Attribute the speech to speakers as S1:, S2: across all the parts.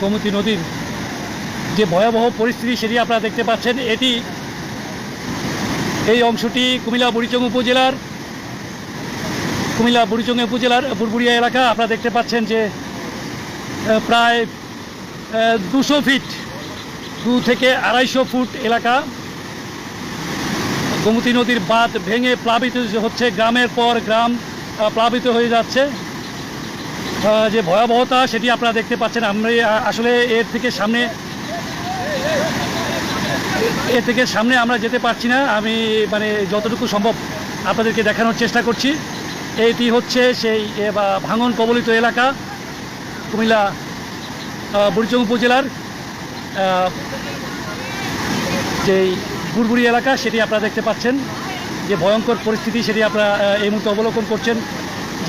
S1: গোমতী নদীর যে ভয়াবহ পরিস্থিতি সেটি আপনারা দেখতে পাচ্ছেন। এটি এই অংশটি কুমিল্লা বুড়িচং উপজেলার কুমিল্লা বুড়িচং উপজেলার বুরবুড়িয়া এলাকা। আপনারা দেখতে পাচ্ছেন যে প্রায় দুশো ফিট, দু থেকে আড়াইশো ফুট এলাকা। গোমতী নদীর বাঁধ ভেঙে প্লাবিত হচ্ছে। গ্রামের পর গ্রাম প্লাবিত হয়ে যাচ্ছে। যে ভয়াবহতা সেটি আপনারা দেখতে পাচ্ছেন। আমরা আসলে এর থেকে সামনে, এর থেকে সামনে আমরা যেতে পারছি না। আমি মানে যতটুকু সম্ভব আপনাদেরকে দেখানোর চেষ্টা করছি। এটি হচ্ছে সেই ভাঙন কবলিত এলাকা, কুমিল্লা বুড়িচং উপজেলার যেই বুড়বুড়ি এলাকা, সেটি আপনারা দেখতে পাচ্ছেন। যে ভয়ঙ্কর পরিস্থিতি সেটি আপনারা এই মুহূর্তে অবলোকন করছেন।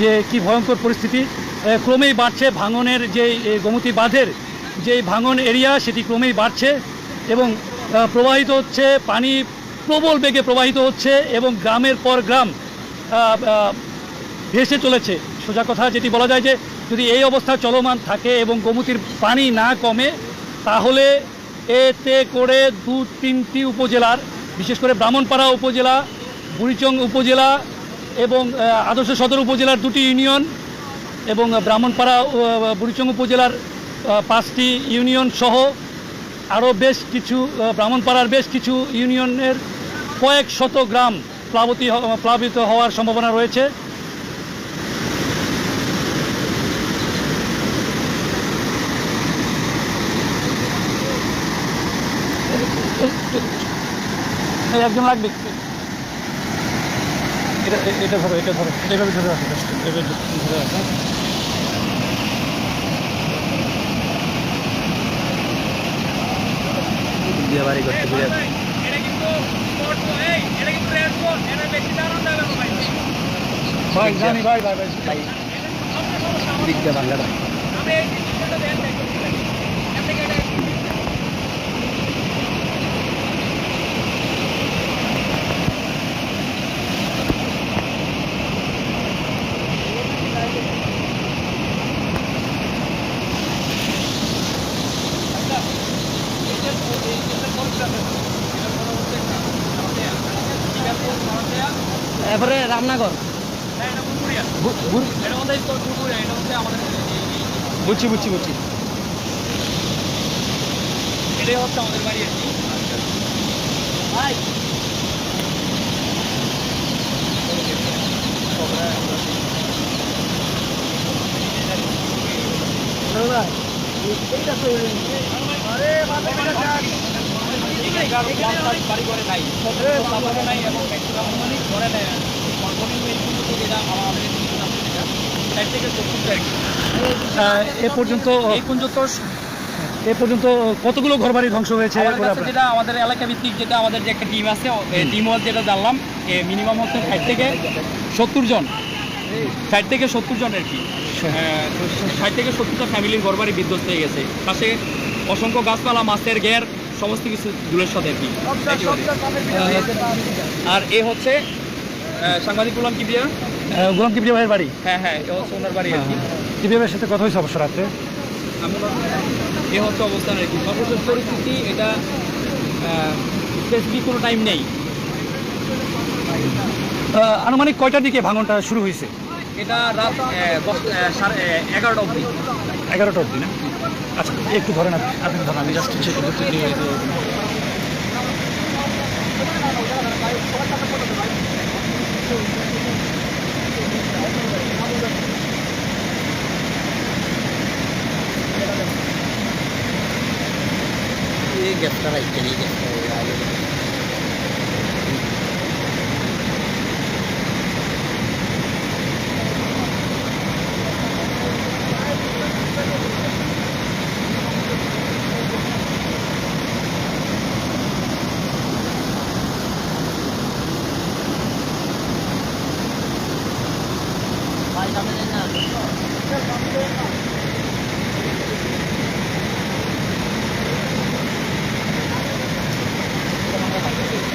S1: যে কি ভয়ঙ্কর পরিস্থিতি ক্রমেই বাড়ছে ভাঙনের যে গোমতী বাঁধের যে ভাঙন এরিয়া, সেটি ক্রমেই বাড়ছে এবং প্রবাহিত হচ্ছে, পানি প্রবল বেগে প্রবাহিত হচ্ছে এবং গ্রামের পর গ্রাম ভেসে চলেছে। সোজা কথা যেটি বলা যায় যে, যদি এই অবস্থা চলমান থাকে এবং গোমতীর পানি না কমে, তাহলে এতে করে দু, তিনটি উপজেলার, বিশেষ করে ব্রাহ্মণপাড়া উপজেলা, বুড়িচং উপজেলা এবং আদর্শ সদর উপজেলার দুটি ইউনিয়ন এবং ব্রাহ্মণপাড়া আহ, বুড়িচং উপজেলার পাঁচটি ইউনিয়ন সহ আরও বেশ কিছু ব্রাহ্মণপাড়ার বেশ কিছু ইউনিয়নের কয়েক শত গ্রাম প্লাবতী প্লাবিত হওয়ার সম্ভাবনা রয়েছে। একজন লাগবে? এটা এটা ধরো এটা ধরো এভাবে ধরে রাখো এভাবে ধরে রাখো।
S2: বিয়ে বাড়ি করতে ঘুরে
S1: ভাই ভাই ভাই ভাই।
S2: দিক দিয়ে বাংলা এরপরে রামনগর। বুঝছি বুঝছি বুঝছি।
S3: এটাই হচ্ছে আমাদের বাড়ি আর কি। বাড়ি করে নাই নাই এবং ম্যাক্সিমাম করে নেয় সর্বনিম্ন এই পর্যন্ত যেটা আমাদের থেকে
S1: এ পর্যন্ত
S3: এই পর্যন্ত
S1: এ পর্যন্ত কতগুলো ঘরবাড়ি ধ্বংস হয়েছে
S3: যেটা আমাদের এলাকা ভিত্তিক যেটা আমাদের যে একটা টিম আছে টিম ওয়ার্ক যেটা জানলাম মিনিমাম হচ্ছে ষাট থেকে সত্তর জন। ষাট থেকে সত্তর জন আর কি? ষাট। থেকে সত্তরটা ফ্যামিলির ঘরবাড়ি বিধ্বস্ত হয়ে গেছে। পাশে অসংখ্য গাছপালা মাছের ঘের সমস্ত কিছু দূরের সাথে আর কি। আর এ হচ্ছে সাংবাদিক কি দিয়া
S1: আহ, গোলাম কিবরিয়া ভাইয়ের বাড়ি?
S3: হ্যাঁ হ্যাঁ এটা হচ্ছে ওনার বাড়ি আর কি।
S1: কিবরিয়া ভাইয়ের সাথে কথা হয়েছে অবশ্য রাত্রে।
S3: আমরা এ হচ্ছে অবস্থান আর কি। সর্বশেষ পরিস্থিতি এটা স্পেসিফিক কোনো টাইম নেই।
S1: আনুমানিক কয়টার দিকে ভাঙনটা শুরু হয়েছে?
S3: এটা রাত দশ সাড়ে এগারোটা অবধি।
S1: এগারোটা অবধি না? আচ্ছা একটু ধরেন আপনি ধরেন আমি জাস্ট চেক করতে
S2: এই গ্যাসটা রাখছেন এই গ্যাসটা।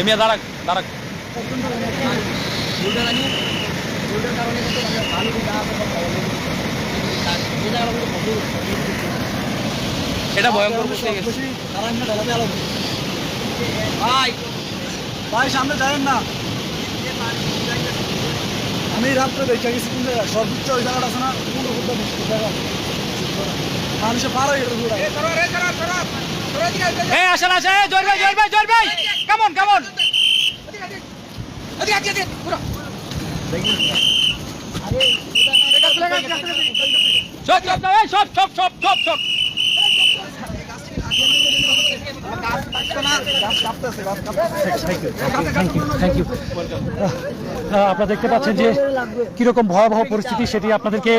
S3: এমিয়া দাঁড়াক দাঁড়াক। এটা ভয়ঙ্কর
S2: ভাই
S4: ভাই সামনে যাবেন না। আমি রাত্রে দেখে গেছি কোন জায়গায় সর্বোচ্চ ওই জায়গাটা আছে না ফুট বিশ জায়গা মানুষে পার হয়ে গেল
S3: এই আসেন আসেন এই জয় ভাই জয় ভাই জয় ভাই। কেমন কেমন? সব সব সব সব সব সব
S1: আপনারা দেখতে পাচ্ছেন যে কীরকম ভয়াবহ পরিস্থিতি সেটি আপনাদেরকে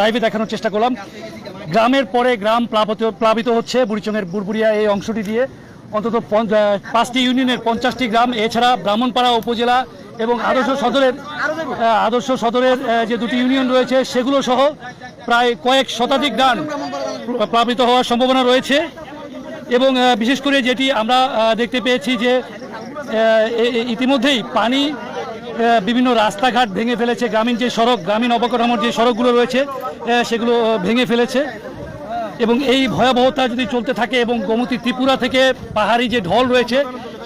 S1: লাইভে দেখানোর চেষ্টা করলাম। গ্রামের পরে গ্রাম প্লাবিত প্লাবিত হচ্ছে, বুড়িচংয়ের বুড়বুড়িয়া এই অংশটি দিয়ে। অন্তত পাঁচটি ইউনিয়নের পঞ্চাশটি গ্রাম, এছাড়া ব্রাহ্মণপাড়া উপজেলা এবং আদর্শ সদরের আদর্শ সদরের যে দুটি ইউনিয়ন রয়েছে, সেগুলো সহ প্রায় কয়েক শতাধিক গ্রাম প্লাবিত হওয়ার সম্ভাবনা রয়েছে। এবং বিশেষ করে যেটি আমরা দেখতে পেয়েছি যে ইতিমধ্যেই পানি বিভিন্ন রাস্তাঘাট ভেঙে ফেলেছে। গ্রামীণ যে সড়ক, গ্রামীণ অবকাঠামোর যে সড়কগুলো রয়েছে সেগুলো ভেঙে ফেলেছে। এবং এই ভয়াবহতা যদি চলতে থাকে এবং গোমতী ত্রিপুরা থেকে পাহাড়ি যে ঢল রয়েছে,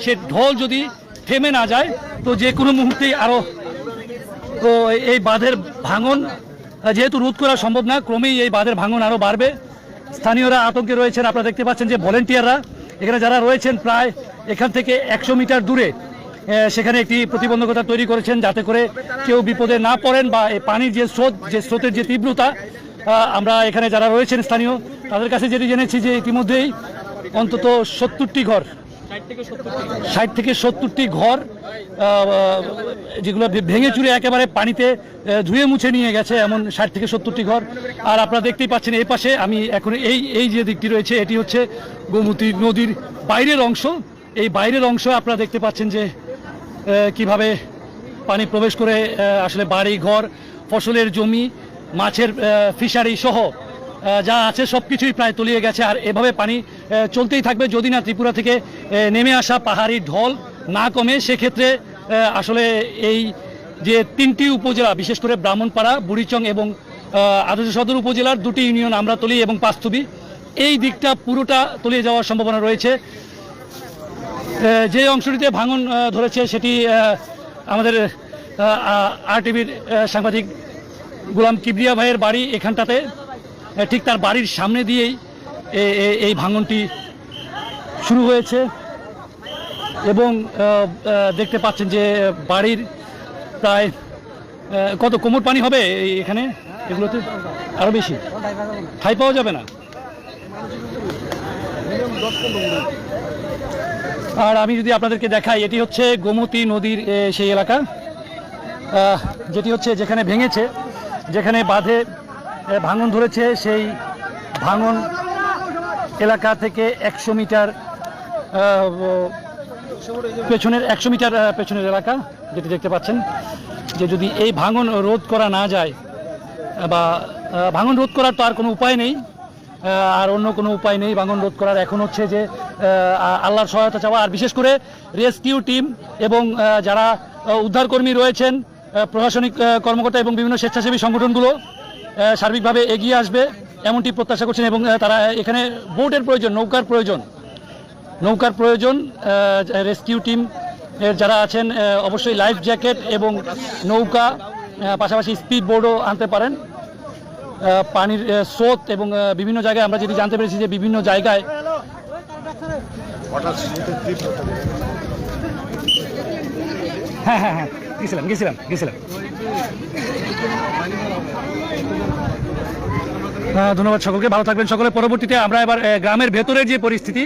S1: সে ঢল যদি থেমে না যায়, তো যে কোনো মুহূর্তেই আরও তো এই বাঁধের ভাঙন, যেহেতু রোধ করা সম্ভব না, ক্রমেই এই বাঁধের ভাঙন আরও বাড়বে। স্থানীয়রা আতঙ্কে রয়েছেন, আপনারা দেখতে পাচ্ছেন যে ভলেন্টিয়াররা এখানে যারা রয়েছেন প্রায় এখান থেকে একশো মিটার দূরে সেখানে একটি প্রতিবন্ধকতা তৈরি করেছেন যাতে করে কেউ বিপদে না পড়েন বা এই পানির যে স্রোত, যে স্রোতের যে তীব্রতা আমরা এখানে যারা রয়েছেন স্থানীয় তাদের কাছে যেটি জেনেছি যে ইতিমধ্যেই অন্তত সত্তরটি ঘর, ষাট থেকে সত্তরটি ঘর যেগুলো ভেঙে চুরে একেবারে পানিতে ধুয়ে মুছে নিয়ে গেছে এমন ষাট থেকে সত্তরটি ঘর। আর আপনারা দেখতেই পাচ্ছেন এই পাশে আমি এখন এই এই যে দিকটি রয়েছে, এটি হচ্ছে গোমতী নদীর বাইরের অংশ। এই বাইরের অংশ আপনারা দেখতে পাচ্ছেন যে কীভাবে পানি প্রবেশ করে আসলে বাড়ি, ঘর, ফসলের জমি, মাছের ফিশারি সহ যা আছে সব কিছুই প্রায় তলিয়ে গেছে আর এভাবে পানি চলতেই থাকবে। যদি না ত্রিপুরা থেকে নেমে আসা পাহাড়ি ঢল না কমে, সেক্ষেত্রে আসলে এই যে তিনটি উপজেলা, বিশেষ করে ব্রাহ্মণপাড়া, বুড়িচং এবং আদর্শ সদর উপজেলার দুটি ইউনিয়ন আমরা আমরাতলি এবং পাঁচতুবি এই দিকটা পুরোটা তলিয়ে যাওয়ার সম্ভাবনা রয়েছে। যে অংশটিতে ভাঙন ধরেছে সেটি আমাদের আর টিভির সাংবাদিক গোলাম কিবরিয়া ভাইয়ের বাড়ি এখানটাতে। ঠিক তার বাড়ির সামনে দিয়েই এই ভাঙনটি শুরু হয়েছে। এবং দেখতে পাচ্ছেন যে বাড়ির প্রায় কত কোমর পানি হবে এখানে? এগুলোতে আরও বেশি। ঠাই পাওয়া যাবে না। আর আমি যদি আপনাদেরকে দেখাই, এটি হচ্ছে গোমতী নদীর সেই এলাকা। যেটি হচ্ছে যেখানে ভেঙেছে, যেখানে বাঁধে ভাঙন ধরেছে সেই ভাঙন এলাকা থেকে একশো মিটার পেছনের একশো মিটার পেছনের এলাকা যেটি দেখতে পাচ্ছেন, যে যদি এই ভাঙন রোধ করা না যায়, বা ভাঙন রোধ করার তো আর কোনো উপায় নেই আর অন্য কোনো উপায় নেই, ভাঙন রোধ করার এখন হচ্ছে যে আল্লাহর সহায়তা চাওয়া, আর বিশেষ করে রেস্কিউ টিম এবং যারা উদ্ধারকর্মী রয়েছেন প্রশাসনিক কর্মকর্তা এবং বিভিন্ন স্বেচ্ছাসেবী সংগঠনগুলো সার্বিকভাবে এগিয়ে আসবে এমনটি প্রত্যাশা করছেন এবং তারা এখানে বোটের প্রয়োজন, নৌকার প্রয়োজন। নৌকার প্রয়োজন রেস্কিউ টিম এর যারা আছেন অবশ্যই লাইফ জ্যাকেট এবং নৌকা পাশাপাশি স্পিড বোর্ডও আনতে পারেন। পানির স্রোত এবং বিভিন্ন জায়গায় আমরা যেটি জানতে পেরেছি যে বিভিন্ন জায়গায় হ্যাঁ হ্যাঁ হ্যাঁ গেছিলাম গেছিলাম গেছিলাম। ধন্যবাদ সকলকে। ভালো থাকবেন সকলে। পরবর্তীতে আমরা এবার গ্রামের ভেতরে যে পরিস্থিতি,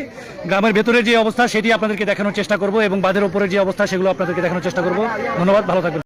S1: গ্রামের ভেতরে যে অবস্থা, সেটি আপনাদেরকে দেখানোর চেষ্টা করব এবং বাঁধের উপরে যে অবস্থা, সেগুলো আপনাদেরকে দেখানোর চেষ্টা করব। ধন্যবাদ, ভালো থাকবেন।